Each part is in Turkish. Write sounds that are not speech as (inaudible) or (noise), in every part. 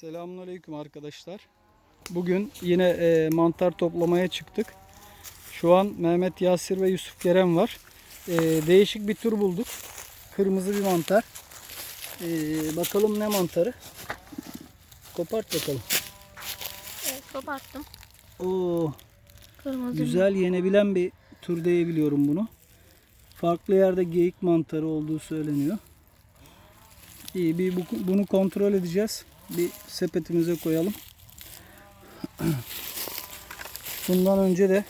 Selamünaleyküm arkadaşlar. Bugün yine e, mantar toplamaya çıktık. Şu an Mehmet Yasir ve Yusuf Kerem var. E, değişik bir tür bulduk. Kırmızı bir mantar. E, bakalım ne mantarı. Kopart bakalım. Evet koparttım. Oo, Kırmızı. güzel yenebilen bir tür diyebiliyorum bunu. Farklı yerde geyik mantarı olduğu söyleniyor. İyi bir bu- bunu kontrol edeceğiz. Bir sepetimize koyalım. Bundan önce de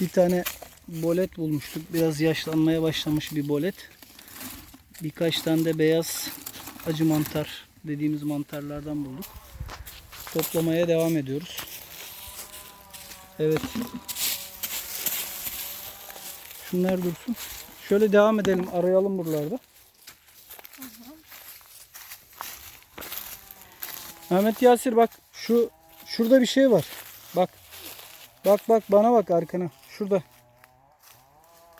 bir tane bolet bulmuştuk. Biraz yaşlanmaya başlamış bir bolet. Birkaç tane de beyaz acı mantar dediğimiz mantarlardan bulduk. Toplamaya devam ediyoruz. Evet. Şunlar dursun. Şöyle devam edelim. Arayalım buralarda. Mehmet Yasir bak şu şurada bir şey var. Bak. Bak bak bana bak arkana. Şurada.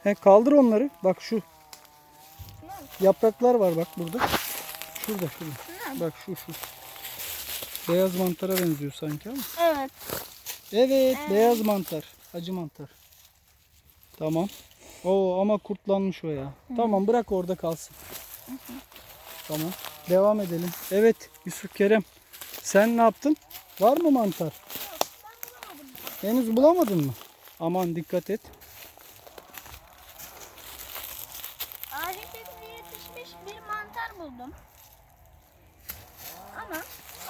He kaldır onları. Bak şu. Yapraklar var bak burada. Şurada şurada. Bak şu şu. Beyaz mantara benziyor sanki ama. Evet. Evet, beyaz mantar. Acı mantar. Tamam. Oo ama kurtlanmış o ya. Tamam bırak orada kalsın. Tamam. Devam edelim. Evet Yusuf Kerem. Sen ne yaptın? Var mı mantar? Henüz bulamadın mı? Aman dikkat et. Ağacın köküne yetişmiş bir mantar buldum. Ama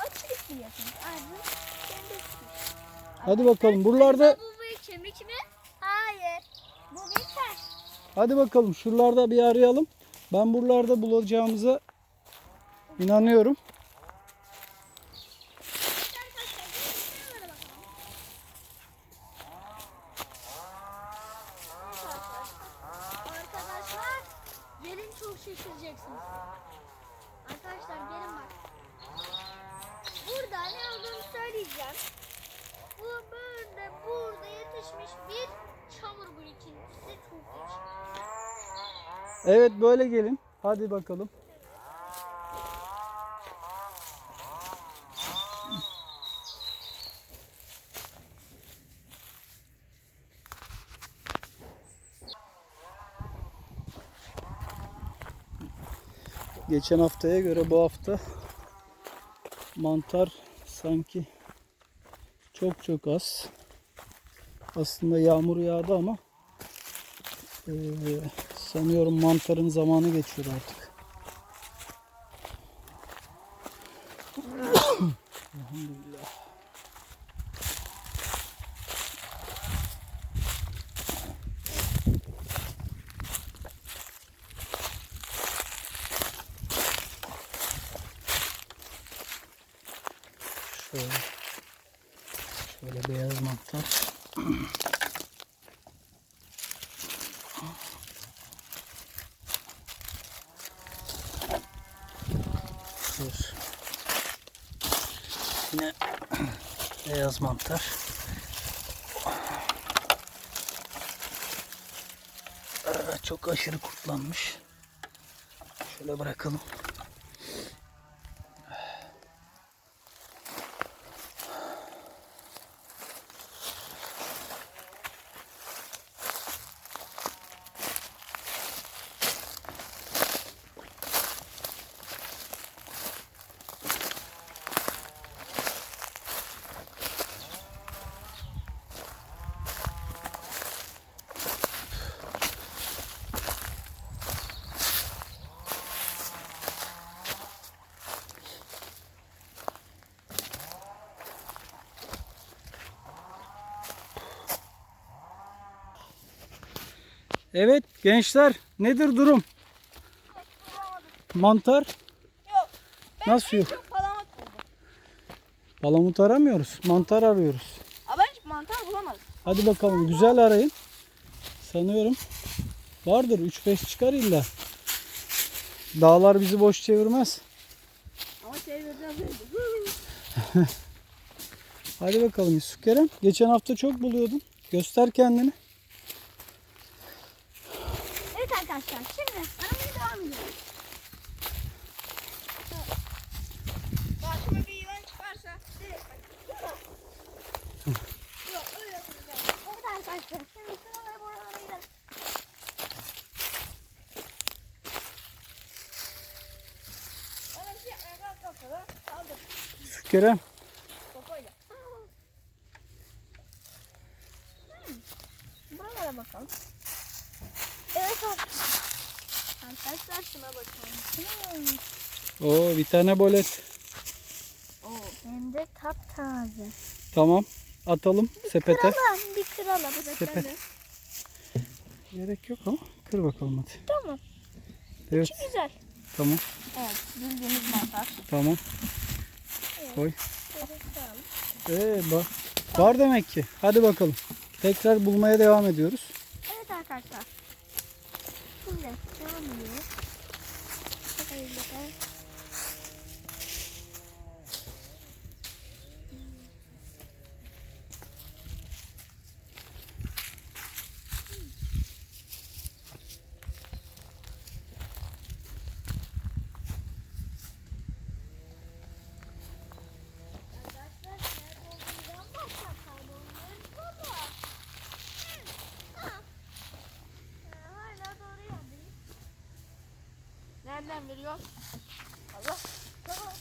açık bir yapmış. Ağacın. Hadi bakalım. Buralarda bu bir kemik mi? Hayır. Bu bir taş. hadi bakalım şuralarda bir arayalım. Ben buralarda bulacağımıza inanıyorum. Arkadaşlar bir bakalım. Arkadaşlar şaşıracaksınız. Arkadaşlar gelin bak. Burada ne olduğunu söyleyeceğim. Bu böyle burada yetişmiş bir çamur birikintisi çok değişik. Evet böyle gelin. Hadi bakalım. Geçen haftaya göre bu hafta mantar sanki çok çok az. Aslında yağmur yağdı ama ee, sanıyorum mantarın zamanı geçiyor artık. Elhamdülillah. Şöyle, şöyle beyaz mantar. Dur. Yine beyaz mantar. Aa, Çok aşırı kurtlanmış. Şöyle bırakalım. Evet gençler nedir durum? Mantar Yok. nasıl yok? Çok palamut buldum. Palamut aramıyoruz. Mantar arıyoruz. Ama hiç mantar bulamadım. Hadi bakalım güzel arayın. Sanıyorum vardır 3-5 çıkar illa. Dağlar bizi boş çevirmez. Ama çevireceğim dedi. (laughs) Hadi bakalım Yusuf Kerem. Geçen hafta çok buluyordun. Göster kendini. arkadaşlar şimdi aramaya devam ediyoruz. Başıma bir yılan çıkarsa direkt Yok öyle yapacağım. Evet arkadaşlar şimdi sıraları buralara gidelim. Kerem. Buralara hmm. bakalım. Evet arkadaşlar. Arkadaşlar şuna bakalım. Hmm. Oo bir tane bolet. Oo. Hem de taptaze. Tamam. Atalım sepete. Kıralım. Bir kıralım. Sepet. Gerek yok ama kır bakalım hadi. Tamam. Evet Çok güzel. tamam Evet. Bildiğimiz mantar. tamam. Koy. Şöyle kıralım. Ee, bak. Var demek ki. Hadi bakalım. Tekrar bulmaya devam ediyoruz. Evet arkadaşlar. Şimdi devam ediyoruz. Şöyle Nereden veriyor? Allah. Tamam.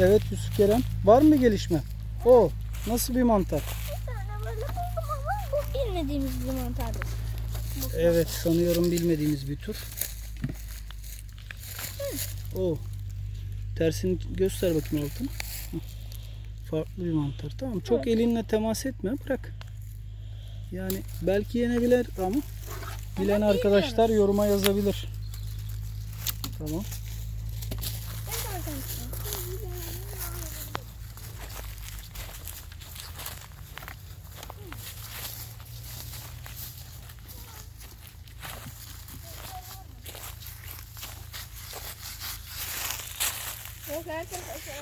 Evet Yusuf Kerem. Var mı gelişme? O nasıl bir mantar? Bir tane böyle buldum ama bu bilmediğimiz bir mantardır. Evet sanıyorum bilmediğimiz bir tür. O. Tersini göster bakayım altına. Farklı bir mantar. Tamam. Çok Evet. elinle temas etme. Bırak. Yani belki yenebilir ama bilen arkadaşlar yoruma yazabilir. Tamam.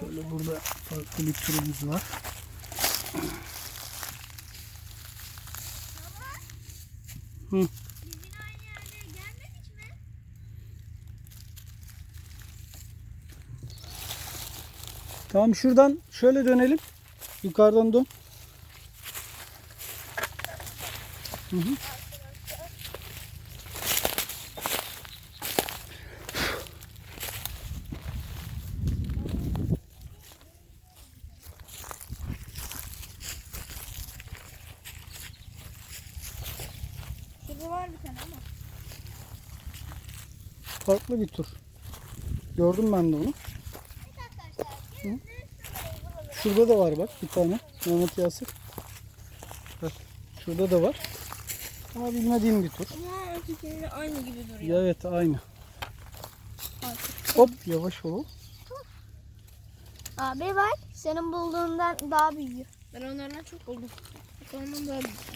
Şöyle burada farklı bir türümüz var. Hı. Tamam şuradan şöyle dönelim. Yukarıdan dön. Hı hı. Şurada var bir tane ama. Farklı bir tür. Gördüm ben de onu. Evet arkadaşlar. Hı. Şurada da var bak bir tane. Mehmet Yasir. Bak şurada da var. Ama bilmediğim bir tür. Ama ikisinin aynı gibi duruyor. Evet aynı. Artık. Hop yavaş ol. Abi bak senin bulduğundan daha büyüyor. Ben onlardan çok buldum. Bak ondan daha büyük.